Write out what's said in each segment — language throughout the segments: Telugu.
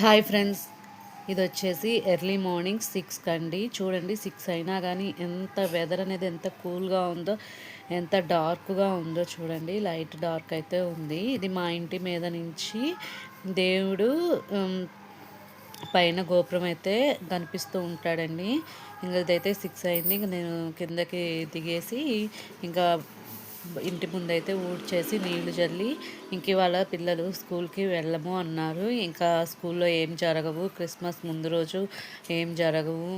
Hi friends. ఇది వచ్చేసి ఎర్లీ మార్నింగ్ సిక్స్ కండి. చూడండి సిక్స్ అయినా కానీ ఎంత వెదర్ అనేది ఎంత కూల్గా ఉందో ఎంత డార్క్గా ఉందో చూడండి. లైట్ డార్క్ అయితే ఉంది. ఇది మా ఇంటి మీద నుంచి దేవుడు పైన గోపురం అయితే కనిపిస్తూ ఉంటాడండి. ఇంకా ఇదైతే సిక్స్ అయింది. ఇంకా నేను కిందకి దిగేసి ఇంకా ఇంటి ముందైతే ఊడ్చేసి నీళ్ళు చల్లి ఇంక ఇవాళ పిల్లలు స్కూల్కి వెళ్ళము అన్నారు. ఇంకా స్కూల్లో ఏం జరగవు. క్రిస్మస్ ముందు రోజు ఏం జరగవు.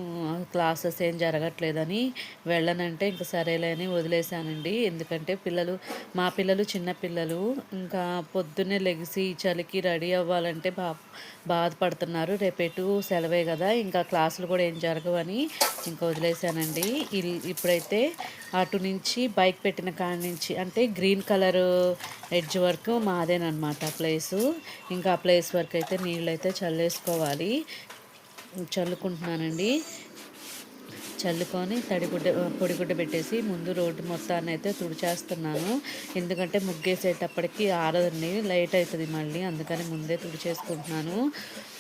క్లాసెస్ ఏం జరగట్లేదని వెళ్ళనంటే ఇంకా సరేలేని వదిలేశానండి. ఎందుకంటే పిల్లలు మా పిల్లలు చిన్న పిల్లలు. ఇంకా పొద్దున్నే లెగిసి చలికి రెడీ అవ్వాలంటే బా బాధపడుతున్నారు. రేపెటు సెలవే కదా. ఇంకా క్లాసులు కూడా ఏం జరగవని ఇంకా వదిలేశానండి. ఇప్పుడైతే అటు నుంచి బైక్ పెట్టిన కాడి నుంచి అంటే గ్రీన్ కలర్ ఎడ్జ్ వరకు మాదేనమాట ప్లేసు. ఇంకా ఆ ప్లేస్ వరకు అయితే నీళ్ళు అయితే చల్లేసుకోవాలి. చల్లుకుంటున్నానండి. చల్లుకొని తడిగుడ్డ పొడిగుడ్డ పెట్టేసి ముందు రోడ్డు మొత్తాన్ని అయితే తుడిచేస్తున్నాను. ఎందుకంటే ముగ్గేసేటప్పటికి ఆరదండి లైట్ అవుతుంది మళ్ళీ అందుకని ముందే తుడిచేసుకుంటున్నాను.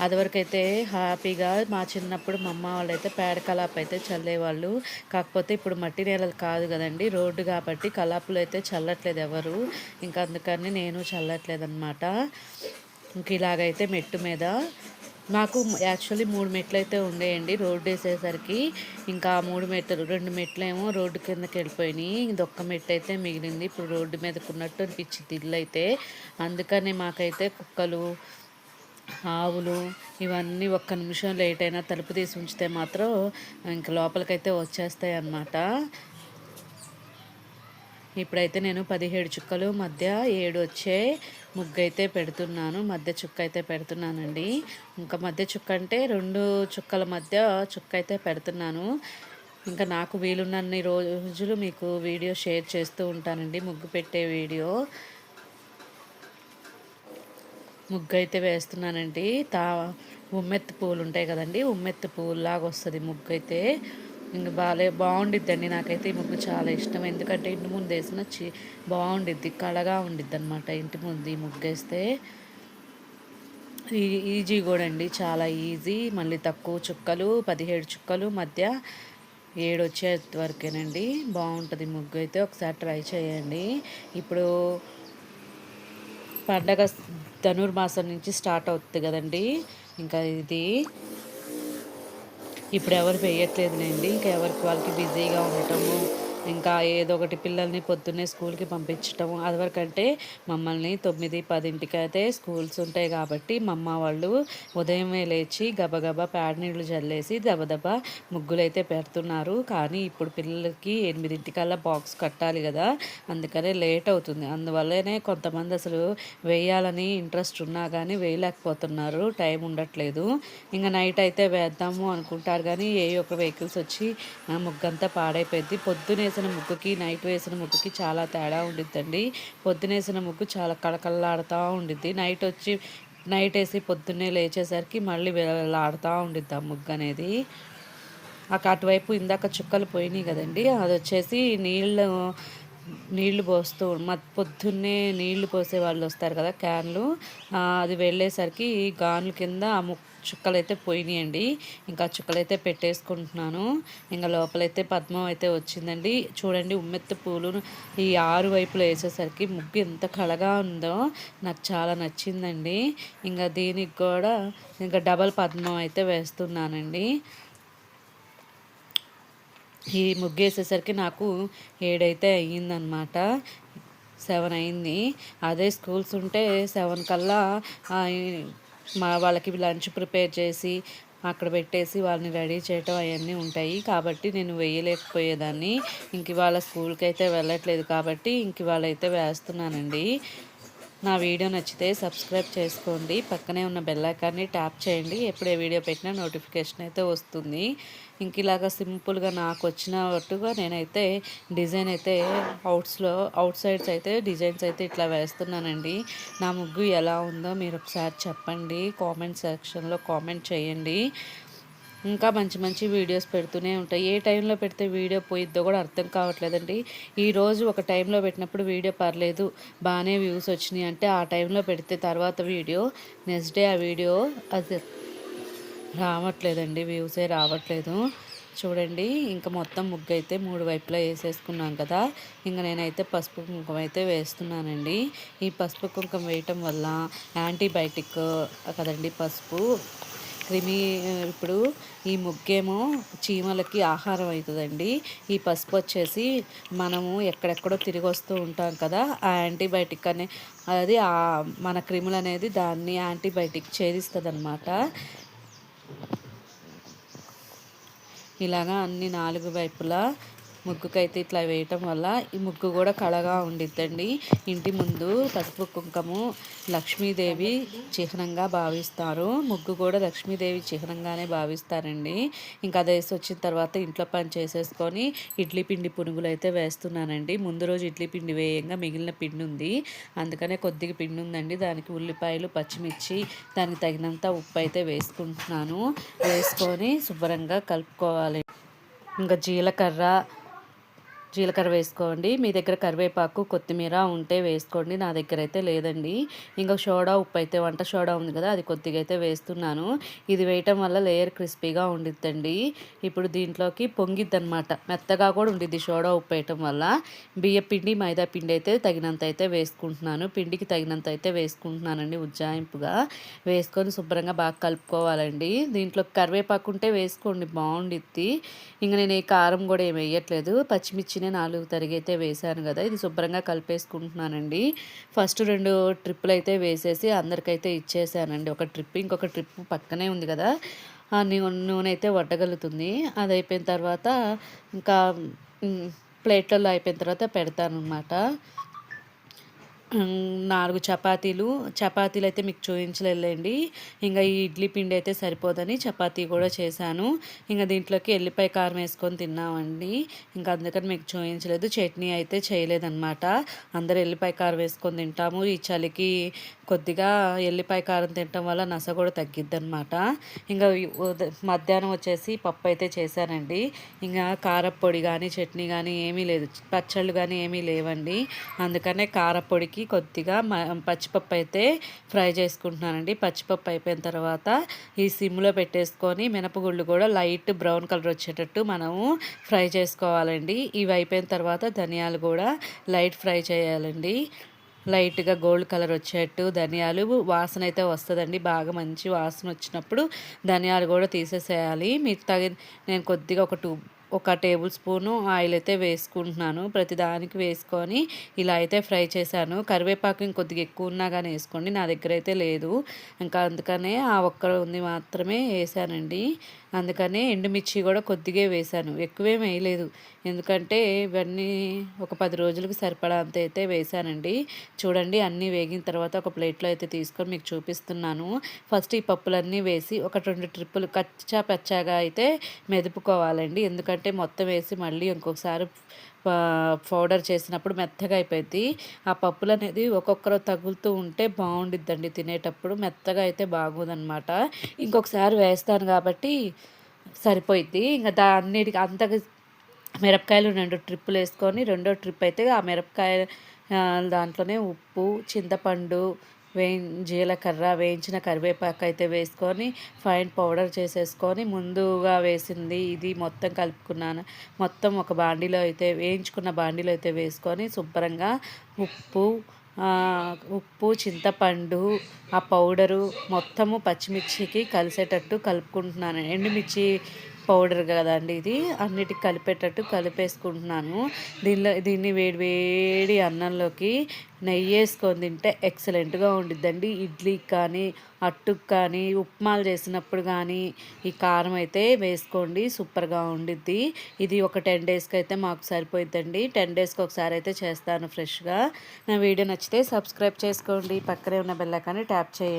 అదివరకైతే హ్యాపీగా మా చిన్నప్పుడు మా అమ్మ వాళ్ళు అయితే పేడ కలాప్ అయితే చల్లేవాళ్ళు. కాకపోతే ఇప్పుడు మట్టి నేలలు కాదు కదండి రోడ్డు కాబట్టి కలాపులు అయితే చల్లట్లేదు ఎవరు. ఇంకా అందుకని నేను చల్లట్లేదు అనమాట ఇంక ఇలాగైతే మెట్టు మీద నాకు యాక్చువల్లీ మూడు మెట్లు అయితే ఉండేయండి రోడ్డు వేసేసరికి. ఇంకా మూడు మెట్లు రెండు మెట్లు ఏమో రోడ్డు కిందకి వెళ్ళిపోయినాయి. ఇది మెట్టు అయితే మిగిలింది. ఇప్పుడు రోడ్డు మీదకు ఉన్నట్టు అనిపించింది ఇల్లు అయితే అందుకని మాకైతే కుక్కలు ఆవులు ఇవన్నీ ఒక్క నిమిషం లేట్ అయినా తలుపు తీసి ఉంచితే మాత్రం ఇంకా లోపలికైతే వచ్చేస్తాయి అన్నమాట ఇప్పుడైతే నేను పదిహేడు చుక్కలు మధ్య ఏడు వచ్చే ముగ్గు అయితే పెడుతున్నాను. మధ్య చుక్క అయితే పెడుతున్నానండి. ఇంకా మధ్య చుక్క అంటే రెండు చుక్కల మధ్య చుక్క అయితే పెడుతున్నాను. ఇంకా నాకు వీలున్నన్ని రోజులు మీకు వీడియో షేర్ చేస్తూ ఉంటానండి. ముగ్గు పెట్టే వీడియో. ముగ్గు అయితే వేస్తున్నానండి. తా ఉమ్మెత్తి పూలు ఉంటాయి కదండి. ఉమ్మెత్తి పూలులాగా వస్తుంది ముగ్గు అయితే ఇంకా బాగా బాగుండిద్దండి. నాకైతే ఈ ముగ్గు చాలా ఇష్టం. ఎందుకంటే ఇంటి ముందు వేసిన చి బాగుండిద్ది కళగా ఉండిద్ది అనమాట ఇంటి ముందు ఈ ముగ్గు వేస్తే. ఈ- ఈజీ కూడా అండి చాలా ఈజీ. మళ్ళీ తక్కువ చుక్కలు పదిహేడు చుక్కలు మధ్య ఏడు వచ్చే వరకేనండి. బాగుంటుంది ముగ్గు అయితే. ఒకసారి ట్రై చేయండి. ఇప్పుడు పండగ ధనుర్మాసం నుంచి స్టార్ట్ అవుతుంది కదండి. ఇంకా ఇది ఇప్పుడు ఎవరు వేయట్లేదులేండి. ఇంకా ఎవరికి వాళ్ళకి బిజీగా ఉండటము ఇంకా ఏదో ఒకటి పిల్లల్ని పొద్దున్నే స్కూల్కి పంపించటం అదివరకంటే మమ్మల్ని తొమ్మిది పదింటికి అయితే స్కూల్స్ ఉంటాయి కాబట్టి మా అమ్మ వాళ్ళు ఉదయమే లేచి గబగబా పేడ నీళ్ళు చల్లేసి దబదబా ముగ్గులు అయితే పెడుతున్నారు. కానీ ఇప్పుడు పిల్లలకి ఎనిమిదింటికల్లా బాక్స్ కట్టాలి కదా. అందుకనే లేట్ అవుతుంది. అందువల్లనే కొంతమంది అసలు వేయాలని ఇంట్రెస్ట్ ఉన్నా కానీ వేయలేకపోతున్నారు. టైం ఉండట్లేదు. ఇంకా నైట్ అయితే వేద్దాము అనుకుంటారు కానీ ఏ ఒక్క వెహికల్స్ వచ్చి ముగ్గంతా పాడైపోయింది. పొద్దునే వేసిన ముగ్గుకి నైట్ వేసిన ముగ్గుకి చాలా తేడా ఉండిద్దండి. పొద్దునేసిన ముగ్గు చాలా కళకళలాడుతూ ఉండిద్ది. నైట్ వచ్చి నైట్ వేసి పొద్దున్నే లేచేసరికి మళ్ళీ వేలాడుతూ ఉండిద్ది ఆ ముగ్గు అనేది అక్క అటువైపు ఇందాక చుక్కలు పోయినాయి కదండి. అది వచ్చేసి నీళ్ళు నీళ్ళు పోస్తూ మ పొద్దున్నే నీళ్ళు పోసే వాళ్ళు వస్తారు కదా క్యాన్లు. అది వెళ్ళేసరికి గానుల కింద ఆ ముక్క చుక్కలు అయితే పోయినాయండి. ఇంకా చుక్కలు అయితే పెట్టేసుకుంటున్నాను. ఇంకా లోపలైతే పద్మం అయితే వచ్చిందండి. చూడండి ఉమ్మెత్త పూలు. ఈ ఆరు వైపులు వేసేసరికి ముగ్గు ఎంత కళగా ఉందో నాకు చాలా నచ్చిందండి. ఇంకా దీనికి కూడా ఇంకా డబల్ పద్మం అయితే వేస్తున్నానండి. ఈ ముగ్గు వేసేసరికి నాకు ఏడైతే అయ్యిందనమాట సెవెన్ అయింది అదే స్కూల్స్ ఉంటే సెవెన్ కల్లా మా వాళ్ళకి లంచ్ ప్రిపేర్ చేసి అక్కడ పెట్టేసి వాళ్ళని రెడీ చేయటం అవన్నీ ఉంటాయి. కాబట్టి నేను వేయలేకపోయేదాన్ని. ఇంక వాళ్ళ స్కూల్కి అయితే వెళ్ళట్లేదు కాబట్టి ఇంక వాళ్ళైతే వేస్తున్నానండి. నా వీడియో నచ్చితే సబ్స్క్రైబ్ చేసుకోండి. పక్కనే ఉన్న బెల్లకాన్ని ట్యాప్ చేయండి. ఎప్పుడే వీడియో పెట్టినా నోటిఫికేషన్ అయితే వస్తుంది. ఇంక ఇలాగ సింపుల్గా నాకు వచ్చినట్టుగా నేనైతే డిజైన్ అయితే అవుట్స్లో అవుట్ సైడ్స్ అయితే డిజైన్స్ అయితే ఇట్లా వేస్తున్నానండి. నా ముగ్గు ఎలా ఉందో మీరు ఒకసారి చెప్పండి. కామెంట్ సెక్షన్లో కామెంట్ చేయండి. ఇంకా మంచి మంచి వీడియోస్ పెడుతూనే ఉంటాయి. ఏ టైంలో పెడితే వీడియో పోయిద్దో కూడా అర్థం కావట్లేదండి. ఈరోజు ఒక టైంలో పెట్టినప్పుడు వీడియో పర్లేదు బాగానే వ్యూస్ వచ్చినాయి అంటే ఆ టైంలో పెడితే తర్వాత వీడియో నెక్స్ట్ డే ఆ వీడియో అది రావట్లేదండి వ్యూసే రావట్లేదు. చూడండి ఇంకా మొత్తం ముగ్గు అయితే మూడు వైపులా వేసేసుకున్నాం కదా. ఇంకా నేనైతే పసుపు కుంకుమ అయితే వేస్తున్నానండి. ఈ పసుపు కుంకుమ వేయటం వల్ల యాంటీబయాటిక్ కదండి పసుపు. క్రిమి ఇప్పుడు ఈ ముగ్గేమో చీమలకి ఆహారం అవుతుందండి ఈ పసుపు వచ్చేసి మనము ఎక్కడెక్కడో తిరిగి వస్తూ ఉంటాం కదా ఆ యాంటీబయాటిక్ అనే అది మన క్రిములు అనేది దాన్ని యాంటీబయాటిక్ ఛేదిస్తుంది అనమాట ఇలాగా అన్ని నాలుగు వైపులా ముగ్గుకైతే ఇట్లా వేయటం వల్ల ఈ ముగ్గు కూడా కళగా ఉండిద్దండి. ఇంటి ముందు పసుపు కుంకము లక్ష్మీదేవి చిహ్నంగా భావిస్తారు. ముగ్గు కూడా లక్ష్మీదేవి చిహ్నంగానే భావిస్తారండి. ఇంకా అది వేసి వచ్చిన తర్వాత ఇంట్లో పని చేసేసుకొని ఇడ్లీ పిండి పునుగులు అయితే వేస్తున్నానండి. ముందు రోజు ఇడ్లీ పిండి వేయంగా మిగిలిన పిండి ఉంది. అందుకనే కొద్దిగా పిండి ఉందండి. దానికి ఉల్లిపాయలు పచ్చిమిర్చి దానికి తగినంత ఉప్పు అయితే వేసుకుంటున్నాను. వేసుకొని శుభ్రంగా కలుపుకోవాలి. ఇంకా జీలకర్ర జీలకర్ర వేసుకోండి. మీ దగ్గర కరివేపాకు కొత్తిమీర ఉంటే వేసుకోండి. నా దగ్గర అయితే లేదండి. ఇంకా సోడా ఉప్పు అయితే వంట సోడా ఉంది కదా అది కొద్దిగా అయితే వేస్తున్నాను. ఇది వేయటం వల్ల లేయర్ క్రిస్పీగా ఉండిద్దండి. ఇప్పుడు దీంట్లోకి పొంగిద్ది అనమాట మెత్తగా కూడా ఉండిద్ది సోడా ఉప్పు వేయటం వల్ల. బియ్య పిండి మైదా పిండి అయితే తగినంత అయితే వేసుకుంటున్నాను. పిండికి తగినంత అయితే వేసుకుంటున్నానండి ఉజ్జాయింపుగా. వేసుకొని శుభ్రంగా బాగా కలుపుకోవాలండి. దీంట్లో కరివేపాకు ఉంటే వేసుకోండి బాగుండిద్ది. ఇంకా నేను ఈ కారం కూడా ఏమి వేయట్లేదు. పచ్చిమిర్చి పచ్చిమిర్చిని నాలుగు తరిగైతే వేసాను కదా ఇది శుభ్రంగా కలిపేసుకుంటున్నానండి. ఫస్ట్ రెండు ట్రిప్పులు అయితే వేసేసి అందరికైతే ఇచ్చేసానండి. ఒక ట్రిప్ ఇంకొక ట్రిప్ పక్కనే ఉంది కదా ఆ నూనె అయితే వడ్డగలుగుతుంది అది అయిపోయిన తర్వాత ఇంకా ప్లేట్లలో అయిపోయిన తర్వాత పెడతాను అనమాట నాలుగు చపాతీలు. చపాతీలు అయితే మీకు చూపించలేదండి ఇంకా ఈ ఇడ్లీ పిండి అయితే సరిపోదని చపాతీ కూడా చేశాను. ఇంకా దీంట్లోకి ఎల్లిపాయ కారం వేసుకొని తిన్నామండి. ఇంకా అందుకని మీకు చూపించలేదు. చట్నీ అయితే చేయలేదన్నమాట. అందరు ఎల్లిపాయ కారం వేసుకొని తింటాము. ఈ చలికి కొద్దిగా ఎల్లిపాయ కారం తినటం వల్ల నస కూడా తగ్గిద్ది అనమాట ఇంకా మధ్యాహ్నం వచ్చేసి పప్పు అయితే చేశానండి. ఇంకా కారపొడి కానీ చట్నీ కానీ ఏమీ లేదు. పచ్చళ్ళు కానీ ఏమీ లేవండి. అందుకనే కారపొడికి కొద్దిగా పచ్చిపప్పు అయితే ఫ్రై చేసుకుంటున్నానండి. పచ్చిపప్పు అయిపోయిన తర్వాత ఈ సిమ్లో పెట్టేసుకొని మినపగుళ్ళు కూడా లైట్ బ్రౌన్ కలర్ వచ్చేటట్టు మనము ఫ్రై చేసుకోవాలండి. ఇవి అయిపోయిన తర్వాత ధనియాలు కూడా లైట్ ఫ్రై చేయాలండి. లైట్గా గోల్డ్ కలర్ వచ్చేట్టు ధనియాలు వాసన అయితే వస్తుందండి. బాగా మంచి వాసన వచ్చినప్పుడు ధనియాలు కూడా తీసేసేయాలి. మీకు తగిన నేను కొద్దిగా ఒక టూ ఒక టేబుల్ స్పూను ఆయిల్ అయితే వేసుకుంటున్నాను. ప్రతిదానికి వేసుకొని ఇలా అయితే ఫ్రై చేశాను. కరివేపాకు ఇంకొద్దిగా ఎక్కువ ఉన్నా కానీ వేసుకోండి. నా దగ్గర అయితే లేదు. ఇంకా అందుకనే ఆ ఒక్క ఉంది మాత్రమే వేసానండి. అందుకనే ఎండుమిర్చి కూడా కొద్దిగా వేశాను ఎక్కువేం వేయలేదు. ఎందుకంటే ఇవన్నీ ఒక పది రోజులకు సరిపడా అంత అయితే వేసానండి. చూడండి అన్నీ వేగిన తర్వాత ఒక ప్లేట్లో అయితే తీసుకొని మీకు చూపిస్తున్నాను. ఫస్ట్ ఈ పప్పులన్నీ వేసి ఒక రెండు ట్రిప్పులు కచ్చా పచ్చాగా అయితే మెదుపుకోవాలండి. ఎందుకంటే మొత్తం వేసి మళ్ళీ ఇంకొకసారి పౌడర్ చేసినప్పుడు మెత్తగా అయిపోయింది ఆ పప్పులు అనేది ఒక్కొక్కరు తగులుతూ ఉంటే బాగుండిద్దండి తినేటప్పుడు. మెత్తగా అయితే బాగుందనమాట ఇంకొకసారి వేస్తాను కాబట్టి సరిపోయిద్ది. ఇంకా దా అన్నిటికి అంత మిరపకాయలు రెండు ట్రిప్పులు వేసుకొని రెండో ట్రిప్ అయితే ఆ మిరపకాయ దాంట్లోనే ఉప్పు చింతపండు వేయి జీలకర్ర వేయించిన కరివేపాకు అయితే వేసుకొని ఫైన్ పౌడర్ చేసేసుకొని ముందుగా వేసింది. ఇది మొత్తం కలుపుకున్నాను. మొత్తం ఒక బాండీలో అయితే వేయించుకున్న బాండీలో అయితే వేసుకొని శుభ్రంగా ఉప్పు ఉప్పు చింతపండు ఆ పౌడరు మొత్తము పచ్చిమిర్చికి కలిసేటట్టు కలుపుకుంటున్నాను. ఎండుమిర్చి పౌడర్ కదండి ఇది. అన్నిటికి కలిపేటట్టు కలిపేసుకుంటున్నాను. దీనిలో దీన్ని వేడి వేడి అన్నంలోకి నెయ్యి వేసుకొని తింటే ఎక్సలెంట్గా ఉండిద్దండి. ఇడ్లీకి కానీ అట్టుకు కానీ ఉప్మాలు చేసినప్పుడు కానీ ఈ కారం అయితే వేసుకోండి సూపర్గా ఉండిద్ది. ఇది ఒక టెన్ డేస్కి అయితే మాకు సరిపోయిద్దండి. టెన్ డేస్కి ఒకసారి అయితే చేస్తాను ఫ్రెష్గా. నా వీడియో నచ్చితే సబ్స్క్రైబ్ చేసుకోండి. పక్కనే ఉన్న బెల్లకాన్ని ట్యాప్ చేయండి.